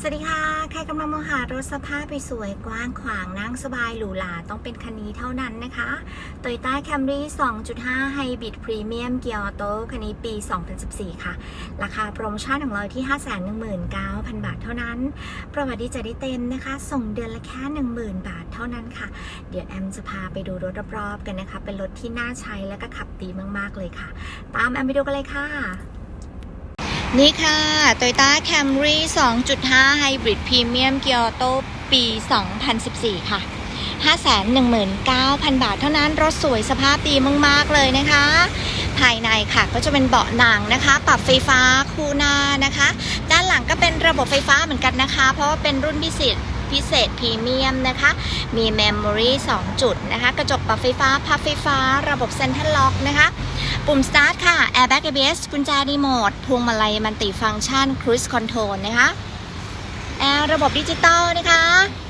สวัสดีค่ะ ใครกำลังมองหารถสภาพไปสวยกว้างขวางนั่งสบายหรูหราต้องเป็นคันนี้เท่านั้นนะคะ Toyota Camry 2.5 Hybrid Premium Gear Auto คันนี้ปี 2014 ค่ะ ราคาโปรโมชั่นของเราที่ 519,000 บาทเท่านั้น ประวัติดีจะได้เต็มนะคะ ส่งเดือนละแค่ 10,000 บาทเท่านั้นค่ะ เดี๋ยวแอมจะพาไปดูรถรอบๆกันนะคะ เป็นรถที่น่าใช้และก็ขับดีมากๆเลยค่ะ ตามแอมไปดูกันเลยค่ะ นี่ค่ะ Toyota Camry 2.5 Hybrid Premium Kia Auto ปี 2014 ค่ะ 519,000 บาทเท่านั้น รถสวยสภาพดีมาก ๆ เลยนะคะ ภายในค่ะ ก็จะเป็นเบาะหนังนะคะ ปรับไฟฟ้าคู่หน้านะคะ ด้านหลังก็เป็นระบบไฟฟ้าเหมือนกันนะคะ เพราะว่าเป็นรุ่นพิเศษพิเศษพรีเมียมนะคะ มี Memory 2 จุดนะคะ กระจกปรับไฟฟ้า พับไฟฟ้า ระบบ Central Lock นะคะ ปุ่ม Start ค่ะ Airbag ABS กุญแจรีโมทพวงมาลัยมันติฟังก์ชัน Cruise Control นะคะ แอร์ระบบดิจิตอลนะคะ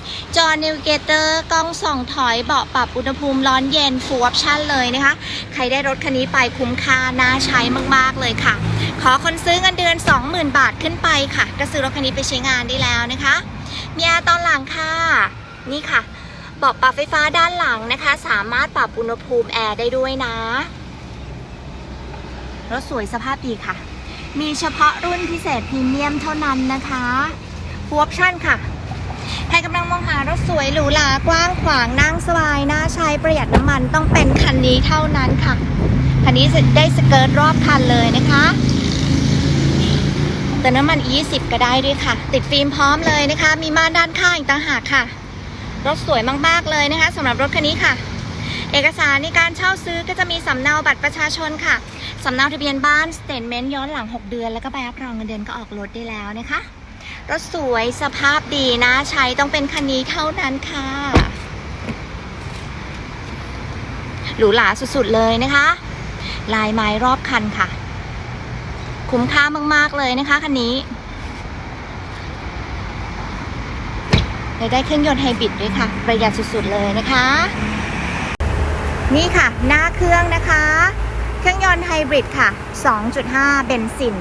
จอ Navigator กล้องส่องถอยเบาะปรับอุณหภูมิร้อนเย็น Full Option เลยนะคะ ใครได้รถคันนี้ไปคุ้มค่าน่าใช้มากๆเลยค่ะ ขอคนซื้อเงินเดือน 20,000 บาทขึ้นไปค่ะ ก็ซื้อรถคันนี้ไปใช้งานได้แล้วนะคะมีแอร์ตอนหลังค่ะ นี่ค่ะเบาะปรับไฟฟ้าด้านหลังนะคะ สามารถปรับอุณหภูมิแอร์ได้ด้วยนะ รถสวยสภาพดีค่ะ มีเฉพาะรุ่นพิเศษพรีเมียมเท่านั้นนะคะฟูออปชั่นค่ะ ใครกำลังมองหารถสวยหรูหรากว้างขวางนั่งสบายน่าใช้ประหยัดน้ำมันต้องเป็นคันนี้เท่านั้นค่ะ คันนี้ได้สเกิร์ตรอบคันเลยนะคะเติมน้ำมัน 20 ก็ได้ด้วยค่ะ ติดฟิล์มพร้อมเลยนะคะ มีม่านด้านข้างอีกต่างหากค่ะ รถสวยมากๆเลยนะคะสำหรับรถคันนี้ค่ะเอกสารในการเช่าซื้อก็จะมีสำเนาบัตรประชาชนค่ะ สำเนาทะเบียนบ้านสเตทเมนต์ย้อนหลัง 6 เดือน แล้วก็ใบรับรองเงินเดือนก็ออกรถได้แล้วนะคะ รถสวยสภาพดีนะ ใช้ต้องเป็นคันนี้เท่านั้นค่ะ หรูหราสุดๆเลยนะคะ ลายไม้รอบคันค่ะ คุ้มค่ามากๆเลยนะคะคันนี้และได้เครื่องยนต์ไฮบริดด้วยค่ะ ประหยัดสุดๆเลยนะคะ นี่ค่ะ หน้าเครื่องนะคะ เครื่องยนต์ไฮบริดค่ะ 2.5 เบนซิน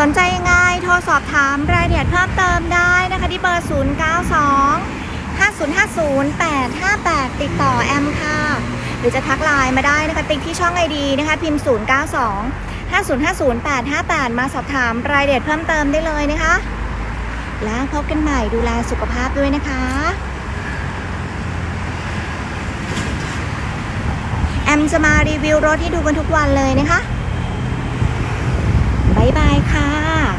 สนใจยังไงโทรสอบถามรายละเอียดเพิ่มเติมได้นะคะที่เบอร์ 092 5050 858 ติดต่อแอมค่ะ หรือจะทักไลน์มาได้นะคะติ๊กที่ช่องไอดีนะคะ พิมพ์ 092 5050 858 มาสอบถามรายละเอียดเพิ่มเติมได้เลยนะคะ แล้วพบกันใหม่ดูแลสุขภาพด้วยนะคะ แอมจะมารีวิวรถให้ดูกันทุกวันเลยนะคะ บ๊ายบายค่ะ